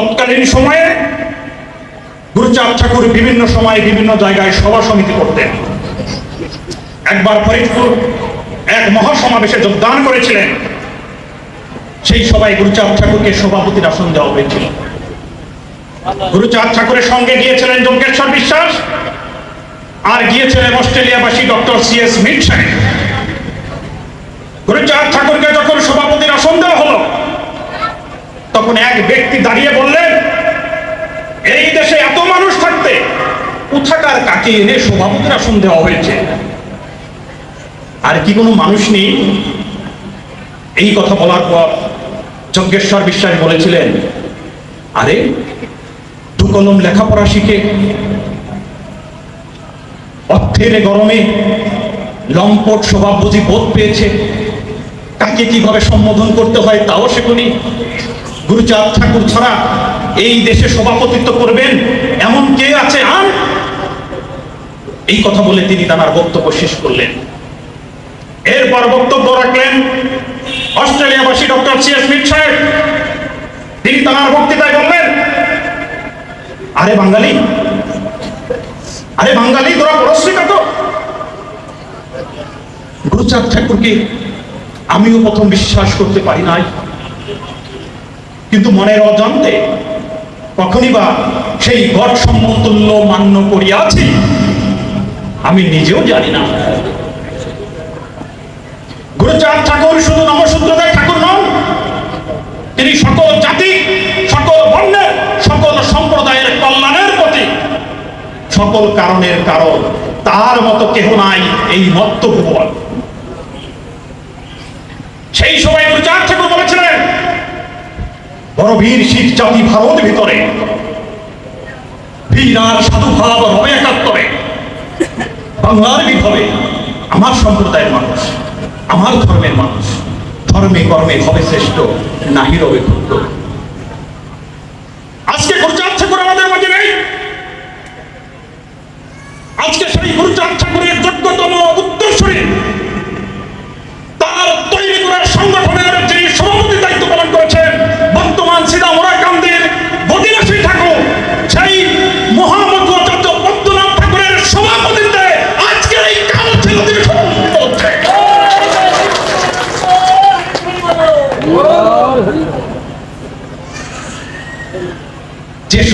তৎকালীন সময়ে গুরুচাঁদ ঠাকুর বিভিন্ন সময়ে বিভিন্ন জায়গায় সভা সমিতি করতেন। একবার ফরিদপুর এক মহাসমাবেশে যোগদান করেছিলেন। সেই সভায় গুরুচাঁদ ঠাকুরকে সভাপতির আসন দেওয়া হয়েছিল। গুরুচাঁদ ঠাকুরের সঙ্গে গিয়েছিলেন যজ্ঞেশ্বর বিশ্বাস, আর গিয়েছিলেন অস্ট্রেলিয়াবাসী doctor C S Mead Guruchand ঠাকুরকে যখন সভাপতির আসন দেওয়া হলো তখন এক ব্যক্তি দাঁড়িয়ে বললেন, এই দেশে এত মানুষ থাকতে কোথাকার কাকে এনে সভাপতির আসন দেওয়া হয়েছে? আর কি কোনো মানুষ নেই? এই কথা বলার পর যজ্ঞেশ্বর বিশ্বাস বলেছিলেন, আরে, দু কলম লেখাপড়া শিখে অর্থের গরমে লম্পট স্বভাব বুঝি বোধ পেয়েছে। কাকে কীভাবে সম্বোধন করতে হয় তাও শেখনি। গুরুচাঁদ ঠাকুর ছাড়া এই দেশে সভাপতিত্ব করবেন এমন কে আছে? আর এই কথা বলে তিনি তার বক্তব্য শেষ করলেন। এরপর বক্তব্য রাখলেন অস্ট্রেলিয়াবাসী ডক্টর সি এস মিট সাহেব। তিনি তার বক্তৃতায় বললেন, আরে বাঙালি আরে বাঙালি, তোরা পড়শ্রী কত? গুরুচাঁদ ঠাকুরকে আমিও প্রথম বিশ্বাস করতে পারি নাই। কিন্তু মনের অজান্তে কখনই বা সেই গড সমতুল্য মান্য করিয়াছি, আমি নিজেও জানি না। গুরুচাঁদ ঠাকুর শুধু নমশূদ্রদের ঠাকুর নন, তিনি সকল জাতি, সকল বর্ণের, সকল সম্প্রদায়ের কল্যাণের প্রতি সকল কারণের কারণ তার মতো কেহ নাই, এই মত্ত ভুবন সেই সময় গুরুচাঁদ ঠাকুর বলেছিলেন বড় বীর শিখ জাতি ভারত ভিতরে। বীর আর সাধুভাব রবে একাত্তরে। বাংলার বিভবে আমার সম্প্রদায়ের মানুষ, আমার ধর্মের মানুষ, ধর্মে কর্মে হবে শ্রেষ্ঠ, নাহি রবে ক্ষুদ্র। আজকে গুরুচাঁদ ঠাকুর আমাদের মাঝে নেই। আজকে সেই গুরুচাঁদ ঠাকুরের যোগ্যতম উত্তরসূরি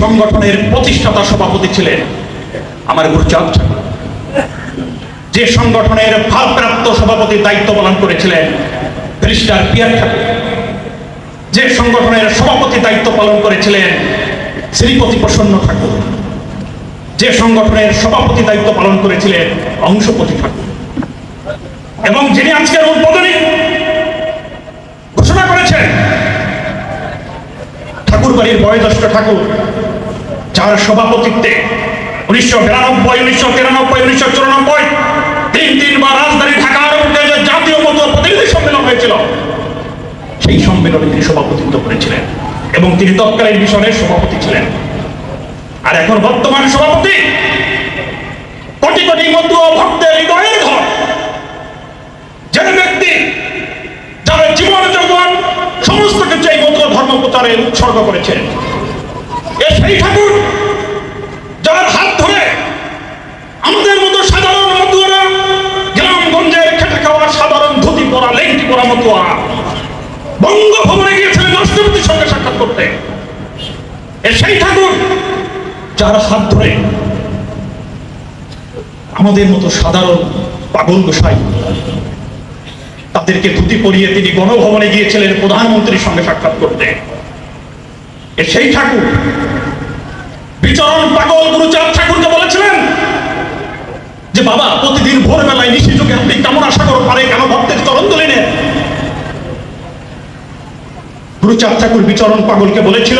সংগঠনের প্রতিষ্ঠাতা সভাপতি ছিলেন আমার গুরুচাঁদ ঠাকুর। যে সংগঠনের ভারপ্রাপ্ত সভাপতির দায়িত্ব পালন করেছিলেন ব্যারিস্টার পিয়ার ঠাকুর। যে সংগঠনের সভাপতি দায়িত্ব পালন করেছিলেন শ্রীপতি প্রসন্ন ঠাকুর। যে সংগঠনের সভাপতি দায়িত্ব পালন করেছিলেন অংশপতি ঠাকুর। এবং যিনি আজকের উদ্বোধনী ঘোষণা করেছেন ঠাকুর বাড়ির বয়োজ্যেষ্ঠ ঠাকুর যার সভাপতিত্বে উনিশশো বিরানব্বই, উনিশশো তিরানব্বই, উনিশশো চুরানব্বই, তিন তিনবার রাজধানী ঢাকার মধ্যে জাতীয় মতো প্রতিনিধি সম্মেলন হয়েছিল, সেই সম্মেলনে তিনি সভাপতিত্ব করেছিলেন এবং তিনি তৎকালীন মিশনের সভাপতি ছিলেন। আর এখন বর্তমান সভাপতি কোটি কোটি মতো ভক্তের হৃদয়ের ঘর, যে ব্যক্তি যারা জীবন যৌবন সমস্ত কিছু এই মন্ত্র ধর্ম প্রচারে উৎসর্গ করেছেন। সেই ঠাকুর যার হাত ধরে আমাদের মতো সাধারণ মতুয়ারা গ্রামগঞ্জের খেটে খাওয়া সাধারণ ধুতি পরা, লেংটি পরা বঙ্গভবনে গিয়েছিলেন রাষ্ট্রপতির সঙ্গে সাক্ষাৎ করতে। সেই ঠাকুর যার হাত ধরে আমাদের মতো সাধারণ পাগল গোসাই, তাদেরকে ধুতি পরিয়ে তিনি গণভবনে গিয়েছিলেন প্রধানমন্ত্রীর সঙ্গে সাক্ষাৎ করতে। সেই ঠাকুর। বিচরণ পাগল গুরুচাঁদ ঠাকুরকে বলেছিলেন যে, বাবা, প্রতিদিন ভোরবেলায় নিশি যুগে আপনি কেমন আশা করো পারে, কেন ভক্তের চরণ তুলে নেন গুরুচাঁদ ঠাকুর বিচরণ পাগলকে বলেছিল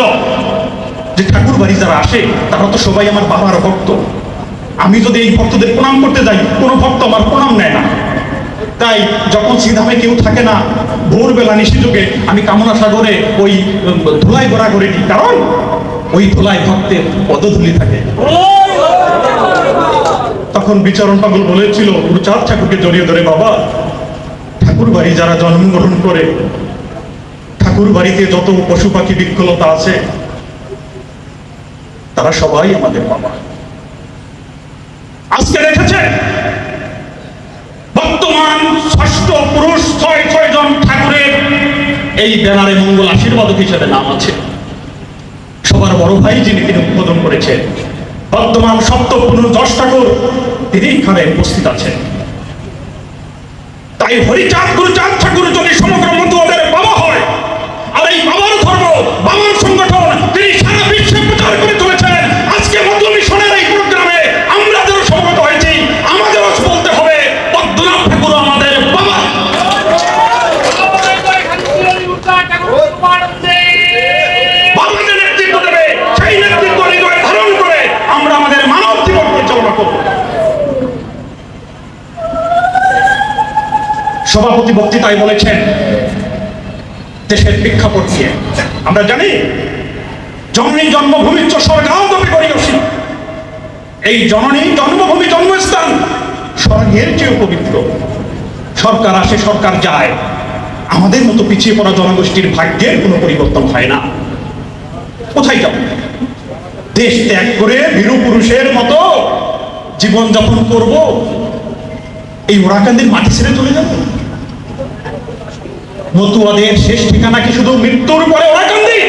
যে, ঠাকুর বাড়ি যারা আসে, তারা তো সবাই আমার বাবার ভক্ত। আমি যদি এই ভক্তদের প্রণাম করতে যাই, কোনো ভক্ত আমার প্রণাম নেয় না। তাই যখন সিধামে কেউ থাকে না, ভোরবেলা নিশি আমি কামনা সাগরে ওই ধুলাই করে দিই কারণ ওই ধুলাই ভক্তের পদধূলি থাকে। তখন বিচরণ পাগল বলেছিল, গুরুচাঁদ ঠাকুরকে জড়িয়ে ধরে বাবা ঠাকুর বাড়ি যারা জন্মগ্রহণ করে ঠাকুর বাড়িতে যত পশু পাখি বিক্ষলতা আছে, তারা সবাই আমাদের বাবা। আজকে দেখেছে বর্তমান ষষ্ঠ পুরুষ ছয় ছয় জন ঠাকুরের এই ব্যানারে মঙ্গল আশীর্বাদক হিসেবে নাম আছে। সবার বড় ভাই যিনি তিনি উদ্বোধন করেছেন, বর্তমান সপ্তম পুরুষ দশ ঠাকুর, তিনি এখানে উপস্থিত আছেন। তাই হরিচাঁদ, গুরুচাঁদ ঠাকুর যদি সমগ্র মতুয়াদের বাবা হয়, আর এই বাবার ধর্ম, বাবার সংগঠন সভাপতি বক্তৃতায় বলেছেন, দেশের প্রেক্ষাপট নিয়ে। আমরা জানি, জননী জন্মভূমি করিয়সী এই জননী জন্মভূমি জন্মস্থান স্বর্গের চেয়ে পবিত্র। সরকার আসে, সরকার যায়। আমাদের মতো পিছিয়ে পড়া জনগোষ্ঠীর ভাগ্যের কোনো পরিবর্তন হয় না। কোথায় যাব? দেশ ত্যাগ করে বীরু পুরুষের মতো জীবন যাপন করব। এই ওরাকান্দির মাটি ছেড়ে চলে যাব? মতুয়াদের শেষ ঠিকানা কি শুধু মৃত্যুর পরে ওরাকান্দি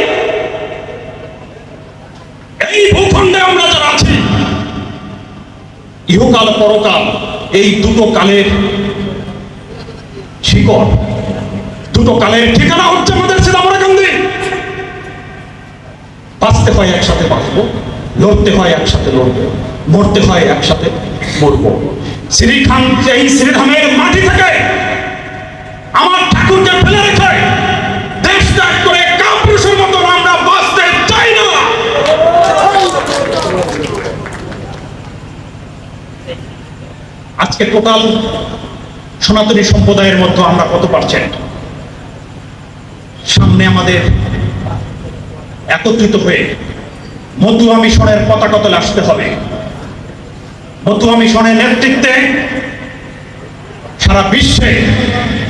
এই ভূখণ্ডে আমরা যারা আছি, ইহকাল পরকাল এই দুটো কালের শিকড়, দুটো কালের ঠিকানা হচ্ছে আমাদের সিদামরাকান্দি বাঁচতে হয় একসাথে বাঁচবো, লড়তে হয় একসাথে লড়বো, মরতে হয় একসাথে মরবো। শ্রীখান এই শ্রীধামের মাটি থেকে আমার ঠাকুরকে ফেলে রেখে দেশ ত্যাগ করে কাপুরুষের মতো আমরা বাঁচতে চাই না। আজকে টোটাল সনাতনী সম্প্রদায়ের মধ্যে আমরা কত পার্সেন্ট সামনে আমাদের একত্রিত হয়ে মতুয়া মিশনের পতাকা তলে আসতে হবে। মতুয়া মিশনের নেতৃত্বে সারা বিশ্বে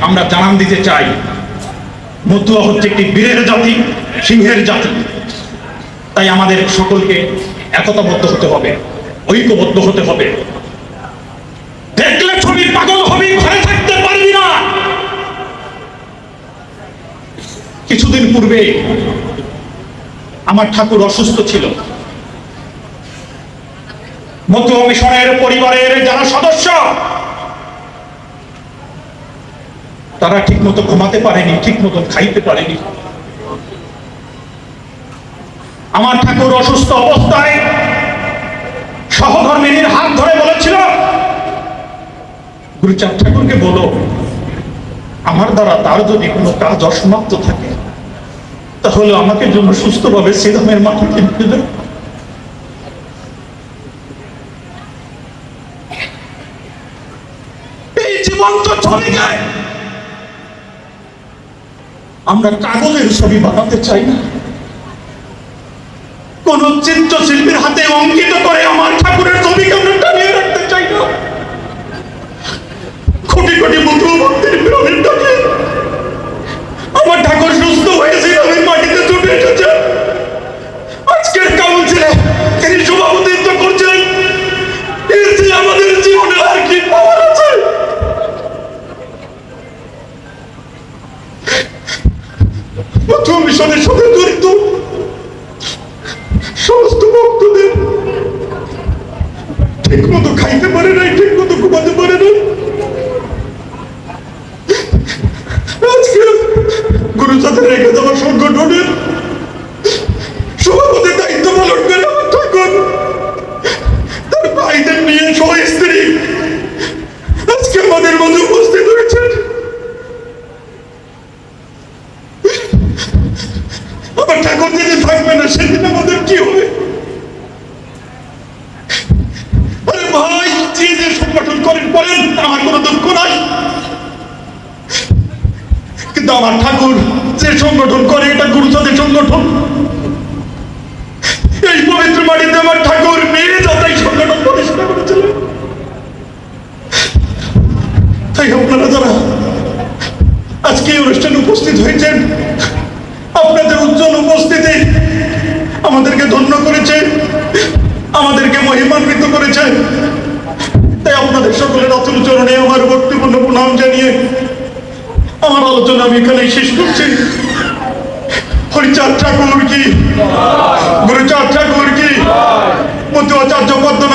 আমরা জানান দিতে চাই, মতুয়া হচ্ছে একটি বীরের জাতি, সিংহের জাতি। তাই আমাদের সকলকে একতাবদ্ধ হতে হবে, ঐক্যবদ্ধ হতে হবে। দেখলে ছবি পাগল হবি, ঘরে থাকতে পারবি না। কিছুদিন পূর্বে আমার ঠাকুর অসুস্থ ছিল। মতুয়া মিশনের পরিবারের যারা সদস্য তারা ঠিক মতো ঘুমাতে পারেনি ঠিক মতো খাইতে পারেনি আমার ঠাকুর অসুস্থ অবস্থায় সহধর্মিনীর হাত ধরে বলেছিল, গুরুচাঁদ ঠাকুরকে বলো, আমার দ্বারা তার যদি কোনো কাজ অসমাপ্ত থাকে, তাহলে আমাকে জন্য সুস্থভাবে শ্রীধামের মাটিতে নিয়ে যাও। এই জীবন তো চলে যায় আমরা কাগজের ছবি বানাতে চাই না। কোন চিত্রশিল্পীর হাতে অঙ্কিত করে আমার ঠাকুরের ছবিকে প্রথম মিশনের সাথে জড়িত সমস্ত ভক্তদের ঠিক মতো খাইতে পারে নাই ঠিক মতো ঘুমাতে পারে নাই। আজকে সাথে রেখে দেওয়া সংগঠনের সভাপতি দায়িত্ব পালন করে আমার ঠাকুর তার ভাইদের নিয়ে সহ স্ত্রী আজকে আমাদের মধ্যে উপস্থিত হয়েছেন আমার ঠাকুর যদি থাকবে না সেদিন আমাদের কি হবে আরে ভাই যে যে সংগঠন করেন করেন আমার কোনো দুঃখ নাই। কিন্তু আমার ঠাকুর যে সংগঠন করে, এটা গুরুচাঁদের সংগঠন। এই পবিত্র মাটিতে আমার ঠাকুর মেয়ে যাতাই সংগঠন প্রতিষ্ঠা করেছিলেন তাই আপনারা যারা আজকে এই অনুষ্ঠানে উপস্থিত হয়েছেন, আপনাদের উজ্জ্বল উপস্থিতি আমাদেরকে ধন্য করেছে মহিমান্বিত করেছেন তাই আপনাদের অতুল চরণে আমার ভক্তিপূর্ণ প্রণাম জানিয়ে আমার আলোচনা আমি এখানে শেষ করছি। হরিচার ঠাকুর কি? গুরুচার ঠাকুর কি? মতু আচার্য পদ্মনাভ